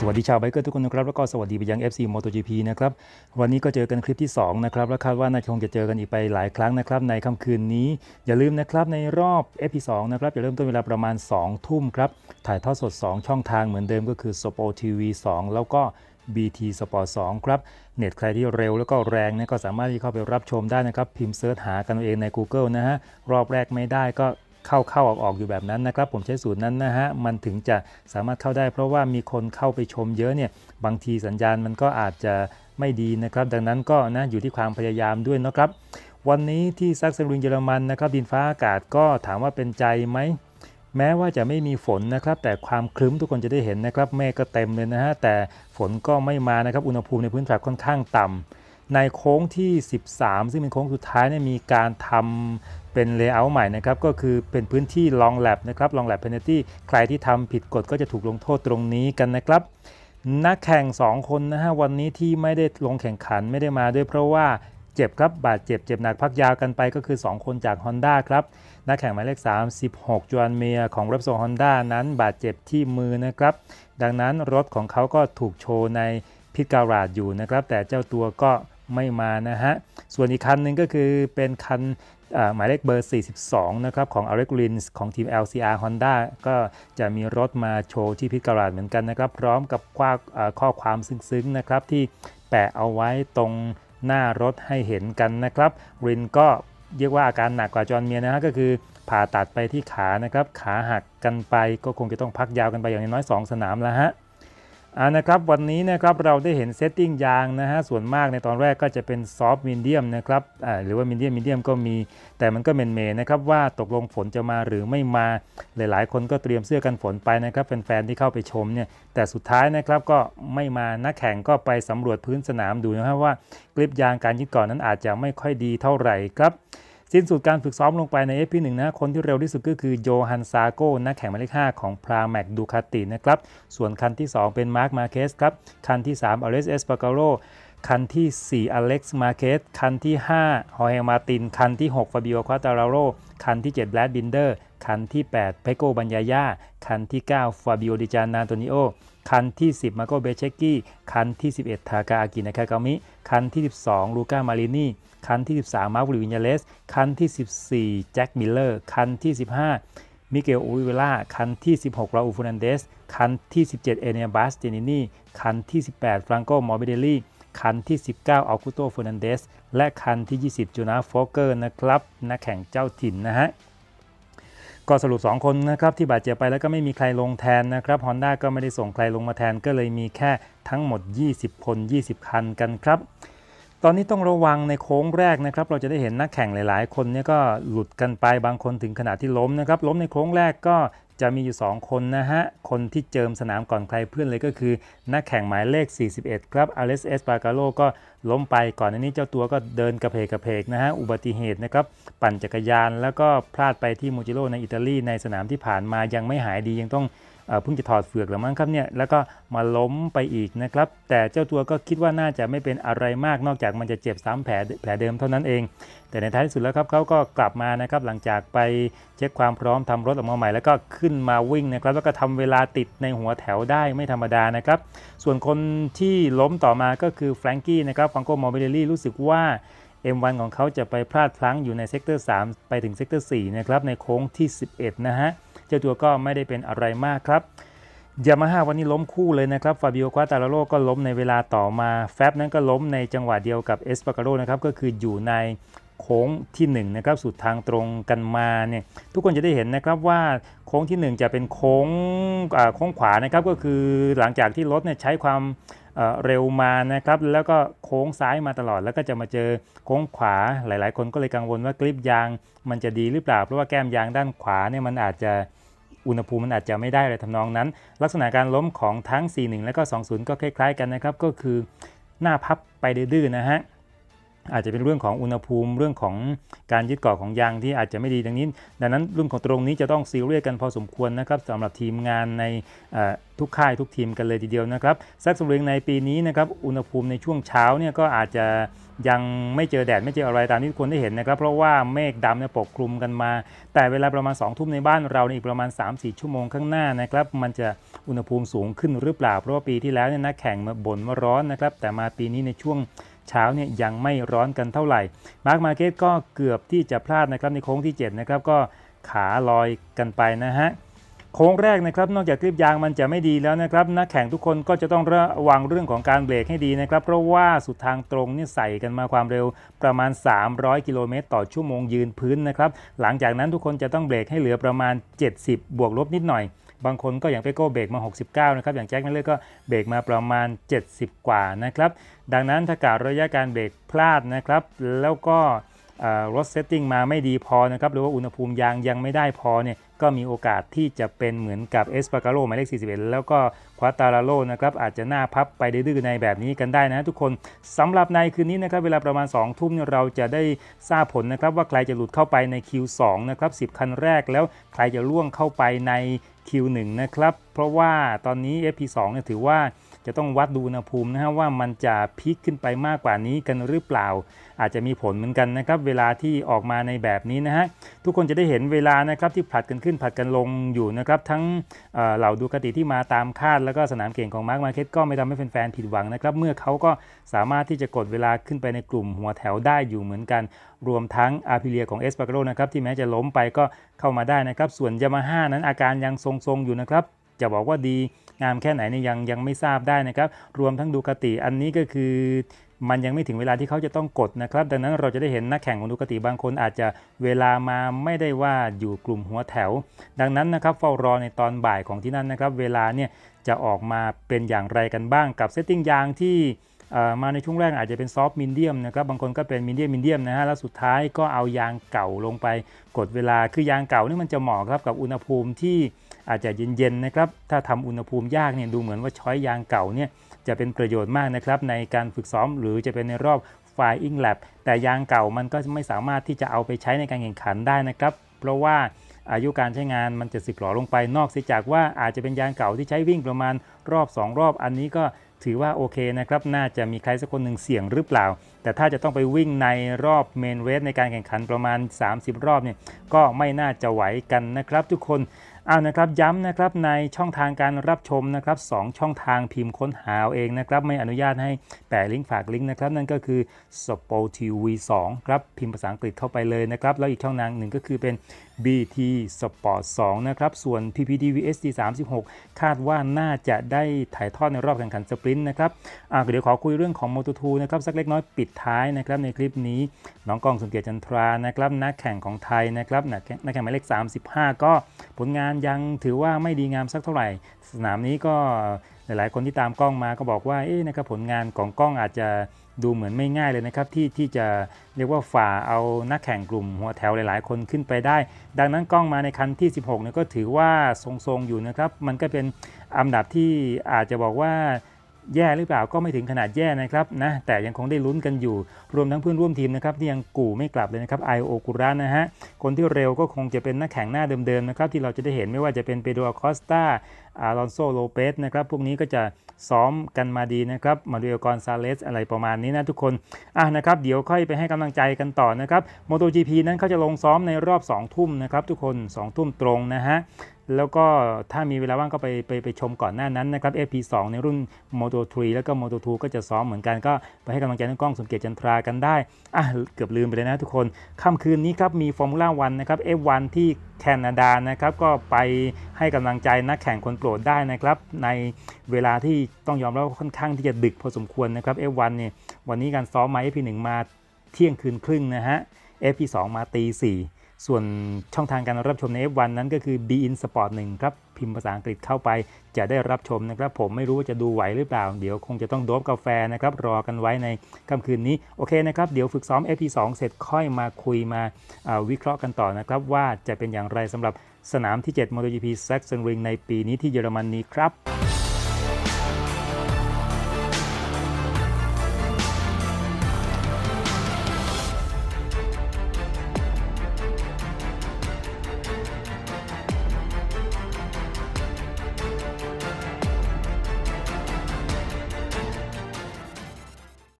สวัสดีชาวไบเกอร์ทุกคนนะครับ แล้วก็สวัสดีไปยัง FC MotoGP นะครับ วันนี้ก็เจอกันคลิปที่ 2 นะครับ และคาดว่าน่าจะคงจะเจอกันอีกไปหลายครั้งนะครับ ในค่ำคืนนี้ อย่าลืมนะครับ ในรอบเอพิ2นะครับ จะเริ่มต้นเวลาประมาณ 2 ทุ่มครับ ถ่ายทอดสด 2 ช่องทางเหมือนเดิมก็คือ Sport TV 2 แล้วก็ BT Sport 2 ครับ เน็ตใครที่เร็วแล้วก็แรงเนี่ยก็สามารถที่เข้าไปรับชมได้นะครับ พิมพ์เซิร์ชหากันเองใน Google นะฮะ รอบแรกไม่ได้ก็เข้าเข้าออกออกอยู่แบบนั้นนะครับ ผมใช้สูตรนั้นนะฮะ มันถึงจะสามารถเข้าได้ เพราะว่ามีคนเข้าไปชมเยอะเนี่ย บางทีสัญญาณมันก็อาจจะไม่ดีนะครับ ดังนั้นก็นะอยู่ที่ความพยายามด้วยนะครับ วันนี้ที่ซักเซรุงเยอรมันนะครับดินฟ้าอากาศก็ถามว่าเป็นใจไหม แม้ว่าจะไม่มีฝนนะครับ แต่ความครึ้มทุกคนจะได้เห็นนะครับเมฆก็เต็มเลยนะฮะแต่ฝนก็ไม่มานะครับอุณหภูมิในพื้นแถบค่อนข้างต่ำในโค้งที่ 13 ซึ่งเป็นโค้งสุดท้ายเนี่ยมีการทำเป็นเลเยอร์ใหม่นะครับก็คือเป็นพื้นที่ลองแลบนะครับลองแลบเพน a ตี้ใครที่ทำผิดกฎก็จะถูกลงโทษตรงนี้กันนะครับ นักแข่ง 2 คนนะฮะวันนี้ที่ไม่ได้ลงแข่งขันไม่ได้มาด้วยเพราะว่า เจ็บครับ บาดเจ็บเจ็บหนักพักยาวกันไปก็คือ 2 คนจาก Honda ครับนักแข่งหมายเลข 36จวนเมียของ r e p s o l Honda นั้นบาดเจ็บที่มือนะครับ ดังนั้นรถของเขาก็ถูกโชว์ในพิทการาดอยู่นะครับ แต่เจ้าตัวก็ไม่มานะฮะ ส่วนอีกคันหนึ่งก็คือเป็นคันหมายเลขเบอร์ 42 นะครับ ของ a l e x r i n ของทีม LCR Honda ก็จะมีรถมาโชว์ที่พิการาดเหมือนกันนะครับ พร้อมกับข้าข้อความซึ้งๆนะครับที่แปะเอาไว้ตรง หน้ารถให้เห็นกันนะครับรินก็เรียกว่าอาการหนักกว่าจอห์นเมียนะฮะก็คือผ่าตัดไปที่ขานะครับ ขาหักกันไปก็คงจะต้องพักยาวกันไปอย่างน้อย 2 สนามแล้วฮะ อ่านะครับวันนี้นะครับเราได้เห็นเซตติ้งยางนะฮะส่วนมากในตอนแรกก็จะเป็นซอฟต์มีเดียมนะครับอ่าหรือว่ามีเดียมมีเดียมก็มี แต่มันก็เมนเมนะครับว่าตกลงฝนจะมาหรือไม่มาหลายๆ คนก็เตรียมเสื้อกันฝนไปนะครับแฟนๆที่เข้าไปชมเนี่ยแต่สุดท้ายนะครับก็ไม่มานักแข่งก็ไปสำรวจพื้นสนามดูนะครับว่า กริปยางการยึดเก่อนนั้นอาจจะไม่ค่อยดีเท่าไหร่ครับ สิ้นสุดการฝึกซ้อมลงไปใน FP1 นะคนที่เร็วที่สุดก็คือโยฮันซาโกนักแข่งหมายเลข5ของพราแมกดูคาตินะครับ ส่วนคันที่ 2 เป็นมาร์คมาเคสครับ คันที่ 3อเลสเอสปา a าโ o คันที่ 4 อเล็กซ์มาเคสคันที่ 5 ฮอเฮมาติน คันที่ 6 ฟาบิโอควาตาราโร คันที่ 7 แบลดบินเดอร์ คันที่ 8เปโกบัญญายา คันที่ 9 ฟาบิโอดิจานาโตนิโอ คันที่ 10 มาโกเบเชกกี้ คันที่ 11 ทากาอากินากากามิ คันที่ 12 ลูก้ามารินี คันที่ 13 มาร์ควิญญาเลส คันที่ 14 แจ็ค มิลเลอร์ คันที่ 15 มิเกล โอวิเวล่า คันที่ 16 ราอูฟูนันเดส คันที่ 17 เอเนียบัส เจนินีคันที่ 18 ฟรังโกมอร์บิเดลี่ คันที่ 19 อัลคุโตฟูนันเดส และคันที่ 20 จูนาโฟเกอร์ นะครับ นักแข่งเจ้าถิ่นนะฮะก็สรุป 2 คนนะครับที่บาดเจ็บไปแล้วก็ไม่มีใครลงแทนนะครับ Honda ก็ไม่ได้ส่งใครลงมาแทนก็เลยมีแค่ทั้งหมด 20 คน 20 คันกันครับ ตอนนี้ต้องระวังในโค้งแรกนะครับ เราจะได้เห็นนักแข่งหลาย ๆ คนเนี่ยก็หลุดกันไปบางคนถึงขนาดที่ล้มนะครับ ล้มในโค้งแรกก็จะมีอยู่ 2 คนนะฮะ คนที่เจิมสนามก่อนใครเพื่อนเลยก็คือ นักแข่งหมายเลข 41 ครับอเลสเอสปาการโลก็ล้มไปก่อนหน้านี้เจ้าตัวก็เดินกระเพกกระเพกนะฮะ อุบัติเหตุนะครับ ปั่นจักรยานแล้วก็พลาดไปที่มูจิโร่ในอิตาลีในสนามที่ผ่านมายังไม่หายดียังต้อง เพิ่งจะถอดเฟือกหรือมั้งครับเนี่ยแล้วก็มาล้มไปอีกนะครับ แต่เจ้าตัวก็คิดว่าน่าจะไม่เป็นอะไรมากนอกจากมันจะเจ็บซ้ำแผลแผลเดิมเท่านั้นเอง แต่ในท้ายที่สุดแล้วครับเขาก็กลับมานะครับหลังจากไปเช็คความพร้อมทำรถออกมาใหม่ แล้วก็ขึ้นมาวิ่งนะครับ แล้วก็ทำเวลาติดในหัวแถวได้ไม่ธรรมดานะครับ ส่วนคนที่ล้มต่อมาก็คือแฟรงกี้นะครับฟังโกมอร์เบเดลี่รู้สึกว่า M1 ของเขาจะไปพลาดพลั้งอยู่ในเซกเตอร์3ไปถึงเซกเตอร์4นะครับในโค้งที่ 11 นะฮะ เจ้าตัวก็ไม่ได้เป็นอะไรมากครับยามาฮ่าวันนี้ล้มคู่เลยนะครับ ฟาบิโอควาตาลาโรก็ล้มในเวลาต่อมา แฟบนั้นก็ล้มในจังหวะเดียวกับเอสปาการโรนะครับ ก็คืออยู่ในโค้งที่1นะครับสุดทางตรงกันมาเนี่ยทุกคนจะได้เห็นนะครับว่าโค้งทีหนึ่1 จะเป็นโค้งโค้งขวานะครับก็คือหลังจากที่รถเนี่ยใช้ความเอ่อเร็วมานะครับแล้วก็โค้งซ้ายมาตลอด แล้วก็จะมาเจอโค้งขวาหลาย ๆ คนก็เลยกังวลว่ากริปยางมันจะดีหรือเปล่า เพราะว่าแก้มยางด้านขวาเนี่ยมันอาจจะ อุณหภูมิมันอาจจะไม่ได้อะไรทำนองนั้น ลักษณะการล้มของทั้ง 41 และก็ 20 ก็คล้ายๆกันนะครับ ก็คือหน้าพับไปดื้อๆนะฮะ อาจจะเป็นเรื่องของอุณหภูมิเรื่องของการยึดเกาะของยางที่อาจจะไม่ดีดังนี้ ดังนั้นเรื่องของตรงนี้จะต้องซีเรียสกันพอสมควรนะครับสำหรับทีมงานในทุกค่ายทุกทีมกันเลยทีเดียวนะครับแซกซ์เริงในปีนี้นะครับอุณหภูมิในช่วงเช้าเนี่ยก็อาจจะยังไม่เจอแดดไม่เจออะไรตามที่ทุกคนได้เห็นนะครับ เพราะว่าเมฆดำเนี่ยปกคลุมกันมา แต่เวลาประมาณ2องทุ่มในบ้านเราในอีกประมาณ 3-4 ชั่วโมงข้างหน้านะครับมันจะอุณหภูมิสูงขึ้นหรือเปล่า เพราะว่าปีที่แล้วเนี่ยนักแข่งมาบ่นว่าร้อนนะครับแต่มาปีนี้ในช่วง เช้าเนี่ยยังไม่ร้อนกันเท่าไหร่มาร์กมาเก็ตก็เกือบที่จะพลาดนะครับในโค้งที่ 7 นะครับก็ขาลอยกันไปนะฮะโค้งแรกนะครับนอกจากกริปยางมันจะไม่ดีแล้วนะครับนักแข่งทุกคนก็จะต้องระวังเรื่องของการเบรกให้ดีนะครับ เพราะว่าสุดทางตรงเนี่ยใส่กันมาความเร็วประมาณ 300 กิโลเมตรต่อชั่วโมงยืนพื้นนะครับ หลังจากนั้นทุกคนจะต้องเบรกให้เหลือประมาณ 70 บวกลบนิดหน่อย บางคนก็อย่างเปโก้เบรกมา 69 นะครับ อย่างแจ็คแมลเลอร์ก็เบรกมาประมาณ 70 กว่านะครับ ดังนั้นถ้ากาดระยะการเบรกพลาดนะครับ แล้วก็รถเซตติ้งมาไม่ดีพอนะครับ หรือว่าอุณหภูมิยางยังไม่ได้พอเนี่ย ก็มีโอกาสที่จะเป็นเหมือนกับเอสปาการโลหมายเลข41 แล้วก็ ควาตาราโลนะครับอาจจะหน้าพับไปดื้อในแบบนี้กันได้นะทุกคนสำหรับในคืนนี้นะครับเวลาประมาณ2ทุ่มเนี่ยเราจะได้ทราบผลนะครับว่าใครจะหลุดเข้าไปในคิว2นะครับ10คันแรกแล้วใครจะล่วงเข้าไปในคิว1นะครับเพราะว่าตอนนี้ FP2 เนี่ยถือว่า จะต้องวัดดูอุณหภูมินะฮะว่ามันจะพีคขึ้นไปมากกว่านี้กันหรือเปล่า อาจจะมีผลเหมือนกันนะครับเวลาที่ออกมาในแบบนี้นะฮะทุกคนจะได้เห็นเวลานะครับที่ผลัดกันขึ้นผลัดกันลงอยู่นะครับทั้งเเหล่าดูกติที่มาตามคาด แล้วก็สนามเก่งของมาร์คมาร์เก็ตก็ไม่ทำให้แฟนๆผิดหวังนะครับเมื่อเขาก็สามารถที่จะกดเวลาขึ้นไปในกลุ่มหัวแถวได้อยู่เหมือนกัน รวมทั้งอาพิเลียของเอสปาโกโรนะครับที่แม้จะล้มไปก็เข้ามาได้นะครับส่วนยามาฮ่านั้นอาการยังทรงๆอยู่นะครับ จะบอกว่าดีงามแค่ไหนเนี่ยยังยังไม่ทราบได้นะครับ รวมทั้งดูกติอันนี้ก็คือมันยังไม่ถึงเวลาที่เขาจะต้องกดนะครับ ดังนั้นเราจะได้เห็นนักแข่งของดูกติบางคนอาจจะเวลามาไม่ได้ว่าอยู่กลุ่มหัวแถว ดังนั้นนะครับเฝ้ารอในตอนบ่ายของที่นั่นนะครับ เวลาเนี่ยจะออกมาเป็นอย่างไรกันบ้างกับเซตติ้งยางที่มาในช่วงแรกอาจจะเป็นซอฟต์มินเดียมนะครับบางคนก็เป็นมินเดียมมินเดียมนะฮะแล้วสุดท้ายก็เอายางเก่าลงไป กดเวลาคือยางเก่านี่มันจะเหมาะครับกับอุณหภูมิที่ อาจจะเย็นๆนะครับ ถ้าทำอุณหภูมิยากเนี่ยดูเหมือนว่าช้อยยางเก่าเนี่ยจะเป็นประโยชน์มากนะครับในการฝึกซ้อมหรือจะเป็นในรอบ Flying Lab แต่ยางเก่ามันก็ไม่สามารถที่จะเอาไปใช้ในการแข่งขันได้นะครับ เพราะว่าอายุการใช้งานมันจะสึกหรอลงไปนอกเสียจากว่าอาจจะเป็นยางเก่าที่ใช้วิ่งประมาณรอบ 2 รอบ อันนี้ก็ถือว่าโอเคนะครับ น่าจะมีใครสักคนหนึ่งเสี่ยงหรือเปล่า แต่ถ้าจะต้องไปวิ่งในรอบเมนเรสในการแข่งขันประมาณ 30 รอบเนี่ยก็ไม่น่าจะไหวกันนะครับทุกคน อานะครับย้ำนะครับในช่องทางการรับชมนะครับสองช่องทางพิมพ์ค้นหาเองนะครับไม่อนุญาตให้แปะลิงก์ฝากลิงก์นะครับนั่นก็คือ Sport TV 2ครับพิมพ์ภาษาอังกฤษเข้าไปเลยนะครับแล้วอีกช่องทางหนึ่งก็คือเป็น BT Sport 2 นะครับ ส่วน PPTV SD 36 คาดว่าน่าจะได้ถ่ายทอดในรอบแข่งขันสปรินต์นะครับอ่าเดี๋ยวขอคุยเรื่องของ Moto2 นะครับ สักเล็กน้อยปิดท้ายนะครับในคลิปนี้ น้องกองสุนเกียรติจันทรานะครับนักแข่งของไทยนะครับนักแข่งนักแข่งหมายเลข 35 ก็ผลงานยังถือว่าไม่ดีงามสักเท่าไหร่ สนามนี้ก็หลายๆ คนที่ตามกล้องมาก็บอกว่าเอ๊ะนะครับผลงานของกล้องอาจจะ ดูเหมือนไม่ง่ายเลยนะครับที่ที่จะเรียกว่าฝ่าเอานักแข่งกลุ่มหัวแถวหลาย ๆ คนขึ้นไปได้ ดังนั้นกล้องมาในคันที่ 16เนี่ยก็ถือว่าทรงๆอยู่นะครับมันก็เป็นอันดับที่อาจจะบอกว่าแย่หรือเปล่าก็ไม่ถึงขนาดแย่นะครับนะแต่ยังคงได้ลุ้นกันอยู่ รวมทั้งเพื่อนร่วมทีมนะครับที่ยังกู่ไม่กลับเลยนะครับไอโอกุระนะฮะคนที่เร็วก็คงจะเป็นนักแข่งหน้าเดิมๆนะครับที่เราจะได้เห็นไม่ว่าจะเป็นเปโดรคอสตาอารอนโซโลเปสนะครับพวกนี้ก็จะ ซ้อมกันมาดีนะครับ มาดูเอลกอนซาเลสอะไรประมาณนี้นะทุกคนอะนะครับเดี๋ยวค่อยไปให้กำลังใจกันต่อนะครับ MotoGP นั้นเขาจะลงซ้อมในรอบ 2 ทุ่มนะครับทุกคน 2 ทุ่มตรงนะฮะ แล้วก็ถ้ามีเวลาว่างก็ไปไปไปชมก่อนหน้านั้นนะครับ FP2 ในรุ่น Moto 3 แล้วก็ Moto 2 ก็จะซ้อมเหมือนกันก็ไปให้กำลังใจน้องกล้องสมเกียรติจันทรากันได้อะเกือบลืมไปเลยนะทุกคนค่ำคืนนี้ครับมีฟอร์มูล่าวันนะครับ F1 ที่แคนาดานะครับก็ไปให้กำลังใจนักแข่งคนโปรดได้นะครับ ในเวลาที่ต้องยอมรับค่อนข้างที่จะดึกพอสมควรนะครับ F1 เนี่ยวันนี้การซ้อมมา FP1 มาเที่ยงคืนครึ่งนะฮะ FP2 มาตีสี่ ส่วนช่องทางการรับชมใน F1 นั้นก็คือ b i n Sport 1ครับ พิมพ์ภาษาอังกฤษเข้าไปจะได้รับชมนะครับ ผมไม่รู้ว่าจะดูไหวหรือเปล่า เดี๋ยวคงจะต้องโดบกาแฟนะครับ รอกันไว้ในค่ำคืนนี้ โอเคนะครับ เดี๋ยวฝึกซ้อม FP2 เสร็จค่อยมาคุยมาาวิเคราะห์กันต่อนะครับ ว่าจะเป็นอย่างไรสำหรับสนามที่ 7 MotoGP Sachsenring ในปีนี้ที่เยอรมนีครับ